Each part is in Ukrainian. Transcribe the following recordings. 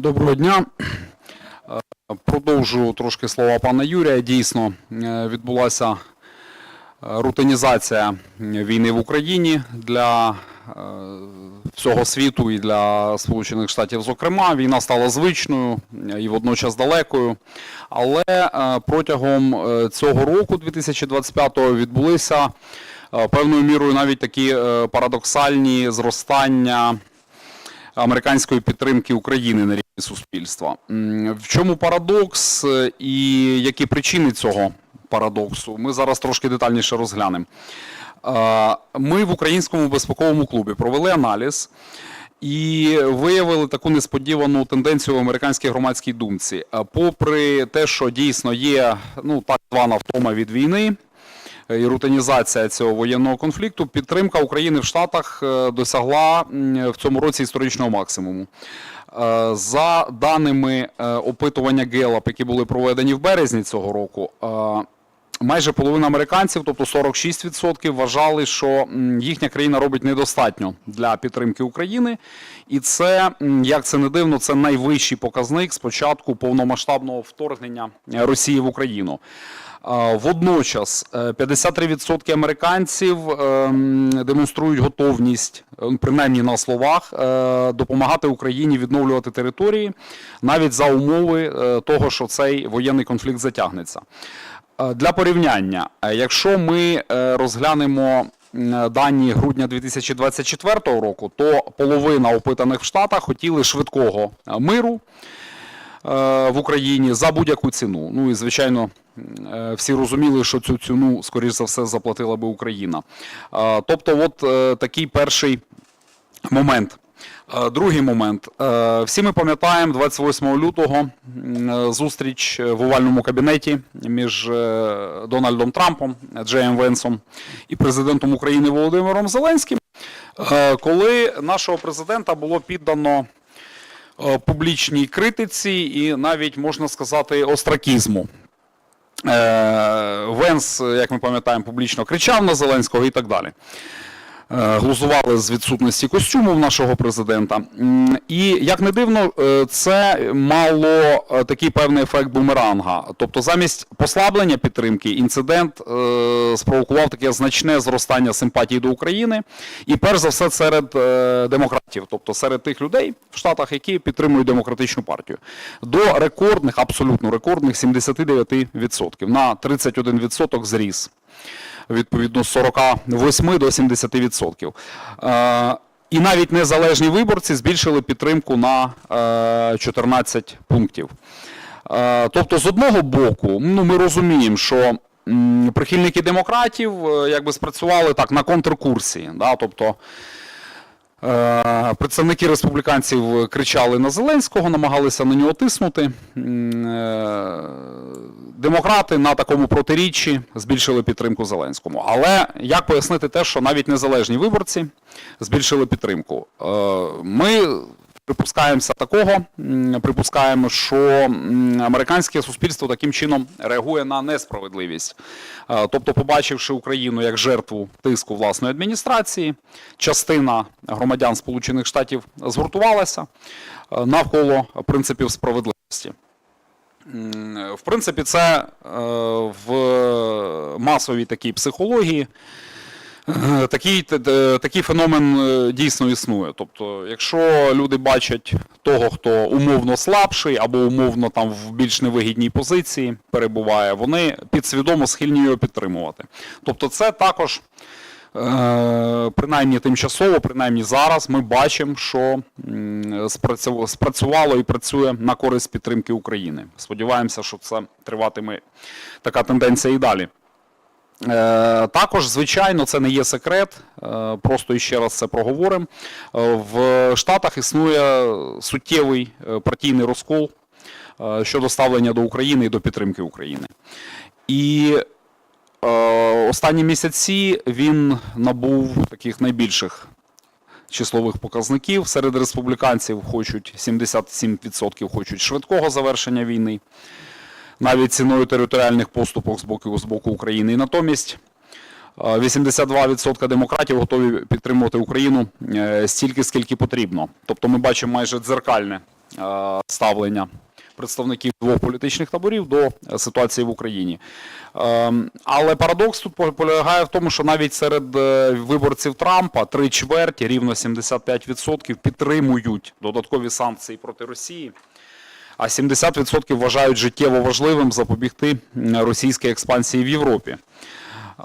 Доброго дня. Продовжу трошки слова пана Юрія. Дійсно, е, відбулася е, рутинізація війни в Україні для е, всього світу і для Сполучених Штатів. Зокрема, війна стала звичною і водночас далекою. Але протягом цього року, 2025-го, відбулися певною мірою навіть такі парадоксальні зростання американської підтримки України на рівні суспільства. В чому парадокс е, і які причини цього парадоксу? Ми зараз трошки детальніше розглянемо. Е, Ми в українському безпековому клубі провели аналіз. І виявили таку несподівану тенденцію в американській громадській думці. Е, Попри те, що дійсно є ну так звана втома від війни, і рутинізація цього воєнного конфлікту, підтримка України в Штатах е, досягла в цьому році історичного максимуму. Е, За даними е, опитування Gallup, які були проведені в березні цього року, майже половина американців, тобто 46%, вважали, що їхня країна робить недостатньо для підтримки України. І це, як це не дивно, це найвищий показник з початку повномасштабного вторгнення Росії в Україну. Е, Водночас е, 53% американців ем, демонструють готовність, е, принаймні на словах, е, допомагати Україні відновлювати території навіть за умови е, того, що цей воєнний конфлікт затягнеться. Е, Для порівняння, е, якщо ми е, розглянемо дані грудня 2024 року, то половина опитаних в Штатах хотіли швидкого е, миру е, в Україні за будь-яку ціну. Ну і звичайно, е, всі розуміли, що цю ціну, скоріш за все, заплатила би Україна. Е, Тобто, от е, такий перший момент. Е, Другий момент. Е, Всі ми пам'ятаємо 28 лютого е, зустріч в овальному кабінеті між е, Дональдом Трампом, Джеєм Венсом і президентом України Володимиром Зеленським, е, коли нашого президента було піддано е, публічній критиці і навіть можна сказати остракізму. Е, Венс, як ми пам'ятаємо, публічно кричав на Зеленського і так далі. Е, Глузували з відсутності костюмів нашого президента. І як не дивно, е, це мало е, такий певний ефект бумеранга. Тобто, замість послаблення підтримки, інцидент спровокував таке значне зростання симпатії до України, і перш за все серед демократів, тобто серед тих людей в Штатах, які підтримують демократичну партію, до рекордних, абсолютно рекордних 79% на 31% зріс відповідно з 48 до 70%. Е, І навіть незалежні виборці збільшили підтримку на е, 14 пунктів. Е, Тобто, з одного боку, ну, ми розуміємо, що прихильники демократів е, якби спрацювали так на контркурсі. Да? Тобто, Е, Представники республіканців кричали на Зеленського, намагалися на нього тиснути. Е, Демократи на такому протиріччі збільшили підтримку Зеленському. Але як пояснити те, що навіть незалежні виборці збільшили підтримку? Е, Ми припускаємося такого, припускаємо, що американське суспільство таким чином реагує на несправедливість. Е, Тобто, побачивши Україну як жертву тиску власної адміністрації, частина громадян Сполучених Штатів згуртувалася е, навколо принципів справедливості. В принципі, це е, в масовій такій психології Такий, т- т- такий феномен е, дійсно існує. Тобто, якщо люди бачать того, хто умовно слабший або умовно там в більш невигідній позиції перебуває, вони підсвідомо схильні його підтримувати. Тобто, це також, е, принаймні тимчасово, принаймні зараз, ми бачимо, що спрацювало і працює на користь підтримки України. Сподіваємося, що це триватиме така тенденція і далі. Е, Також, звичайно, це не є секрет. е, Просто іще раз це проговоримо. Е, В Штатах існує суттєвий партійний розкол щодо ставлення до України і до підтримки України. І останні місяці він набув таких найбільших числових показників. Серед республіканців хочуть 77% хочуть швидкого завершення війни навіть ціною територіальних поступок з боку, з боку України. І натомість е, 82% демократів готові підтримувати Україну е, стільки, скільки потрібно. Тобто ми бачимо майже дзеркальне е, ставлення представників двох політичних таборів до е, ситуації в Україні. Ем, Але парадокс тут полягає в тому, що навіть серед е, виборців Трампа три чверті, рівно 75%, підтримують додаткові санкції проти Росії. А 70% вважають життєво важливим запобігти російській експансії в Європі.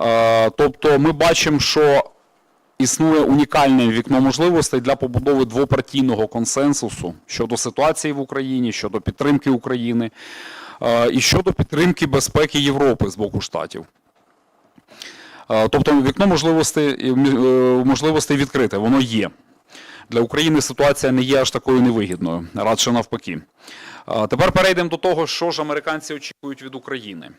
Е, Тобто ми бачимо, що існує унікальне вікно можливостей для побудови двопартійного консенсусу щодо ситуації в Україні, щодо підтримки України е, і щодо підтримки безпеки Європи з боку штатів. Е, Тобто вікно можливостей, можливостей відкрите, воно є. Для України ситуація не є аж такою невигідною, радше навпаки. Тепер перейдемо до того, що ж американці очікують від України.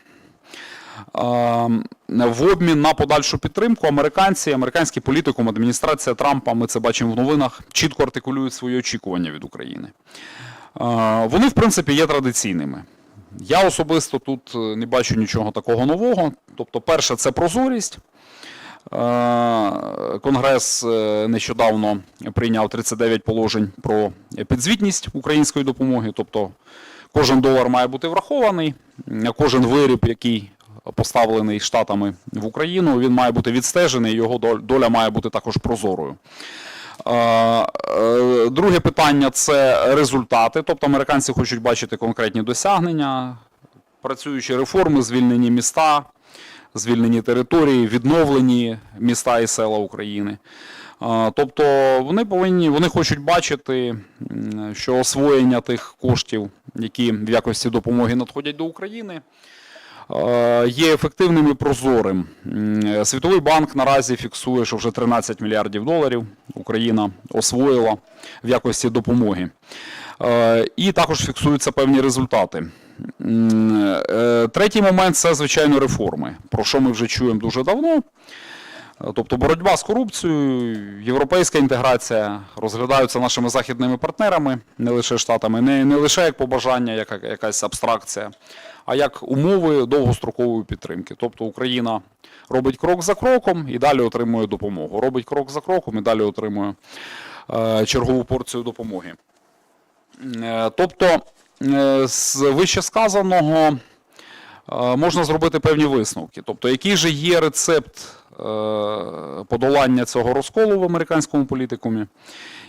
В обмін на подальшу підтримку американці, американський політикум, адміністрація Трампа, ми це бачимо в новинах, чітко артикулюють свої очікування від України. Вони, в принципі, є традиційними. Я особисто тут е, не бачу нічого такого нового. Тобто, перше, це прозорість. Е, Конгрес е, нещодавно прийняв 39 положень про підзвітність української допомоги. Тобто кожен долар має бути врахований, кожен виріб, який поставлений штатами в Україну, він має бути відстежений, його дол- доля має бути також прозорою. Е, Друге питання це результати. Тобто американці хочуть бачити конкретні досягнення, працюючі реформи, звільнені міста, звільнені території, відновлені міста і села України. Тобто вони повинні, вони хочуть бачити, що освоєння тих коштів, які в якості допомоги надходять до України, є ефективним і прозорим. Світовий банк наразі фіксує, що вже 13 мільярдів доларів Україна освоїла в якості допомоги. І також фіксуються певні результати. Е, Третій момент це, звичайно, реформи, про що ми вже чуємо дуже давно. Е, Тобто боротьба з корупцією, європейська інтеграція розглядаються нашими західними партнерами, не лише штатами, не, не лише як побажання, як як якась абстракція, а як умови довгострокової підтримки. Тобто Україна робить крок за кроком і далі отримує допомогу. Робить крок за кроком і далі отримує е, чергову порцію допомоги. Е, Тобто, з вище сказаного е, можна зробити певні висновки. Тобто, який же є рецепт е, подолання цього розколу в американському політикумі,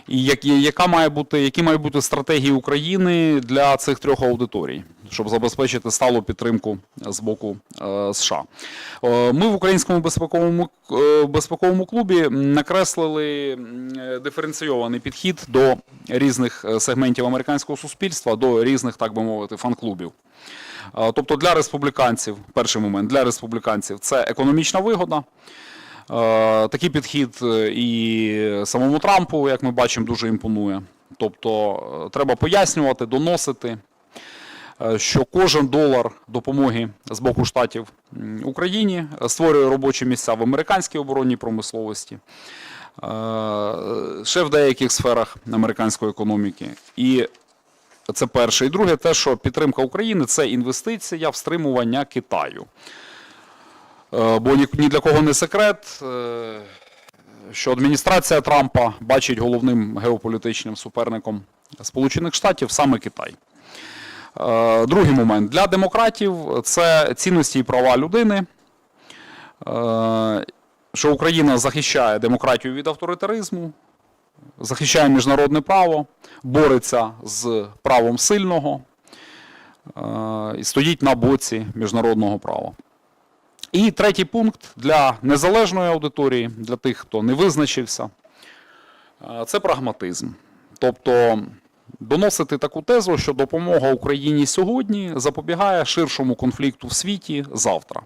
і як- яка має бути, які мають бути стратегії України для цих трьох аудиторій, щоб забезпечити сталу підтримку з боку е, США. Е, Ми в українському безпековому, е, безпековому клубі накреслили е, диференційований підхід до різних е, сегментів американського суспільства, до різних, так би мовити, фан-клубів. Е, Тобто для республіканців, перший момент, для республіканців це економічна вигода. Е, Такий підхід е, і самому Трампу, як ми бачимо, дуже імпонує. Тобто е, треба пояснювати, доносити, що кожен долар допомоги з боку штатів Україні створює робочі місця в американській оборонній промисловості, ще в деяких сферах американської економіки. І це перше. І друге, те, що підтримка України це інвестиція в стримування Китаю. Е, Бо ні, для кого не секрет, е, що адміністрація Трампа бачить головним геополітичним суперником Сполучених Штатів саме Китай. Е, Другий момент. Для демократів це цінності і права людини. Що Україна захищає демократію від авторитаризму, захищає міжнародне право, бореться з правом сильного і стоїть на боці міжнародного права. І третій пункт для незалежної аудиторії, для тих, хто не визначився, е, це прагматизм. Тобто доносити таку тезу, що допомога Україні сьогодні запобігає ширшому конфлікту в світі завтра.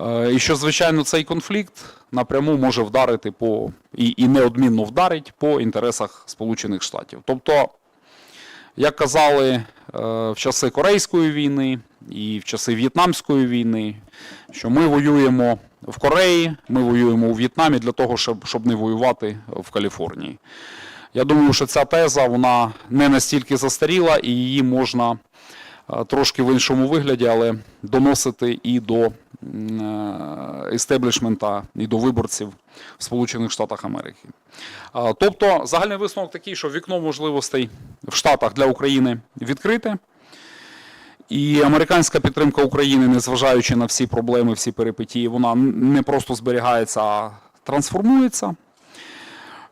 Е, І що, звичайно, цей конфлікт напряму може вдарити по і, і неодмінно вдарить по інтересах Сполучених Штатів. Тобто, як казали е, в часи Корейської війни і в часи В'єтнамської війни, що ми воюємо в Кореї, ми воюємо у В'єтнамі для того, щоб, щоб не воювати в Каліфорнії. Я думаю, що ця теза вона не настільки застаріла і її можна е, трошки в іншому вигляді, але доносити і до е, істеблішмента і до виборців в Сполучених Штатах Америки. Тобто загальний висновок такий, що вікно можливостей в Штатах для України відкрите. І американська підтримка України, незважаючи на всі проблеми, всі перипетії, вона не просто зберігається, а трансформується.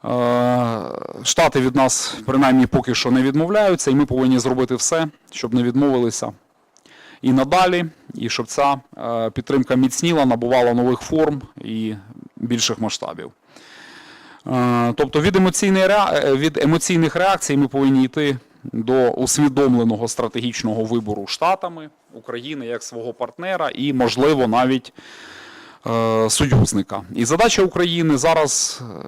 Е, Штати від нас принаймні поки що не відмовляються, і ми повинні зробити все, щоб не відмовилися і надалі, і щоб ця е, підтримка міцніла, набувала нових форм і більших масштабів. Е, Тобто від, емоційних реакцій ми повинні йти до усвідомленого стратегічного вибору Штатами України як свого партнера і, можливо, навіть е, союзника. І задача України зараз е,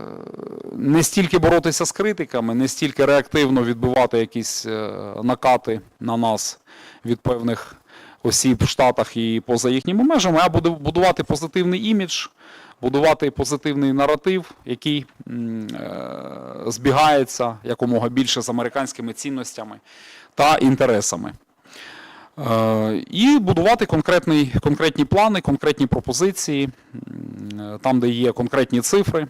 не стільки боротися з критиками, не стільки реактивно відбивати якісь е, накати на нас від певних осіб в Штатах і поза їхніми межами, а будувати позитивний імідж, будувати позитивний наратив, який е, збігається якомога більше з американськими цінностями та інтересами. Е, І будувати конкретний, конкретні плани, конкретні пропозиції, там, де є конкретні цифри.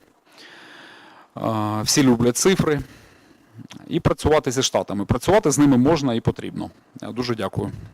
Е, Всі люблять цифри. І працювати зі штатами. Працювати з ними можна і потрібно. Е, Дуже дякую.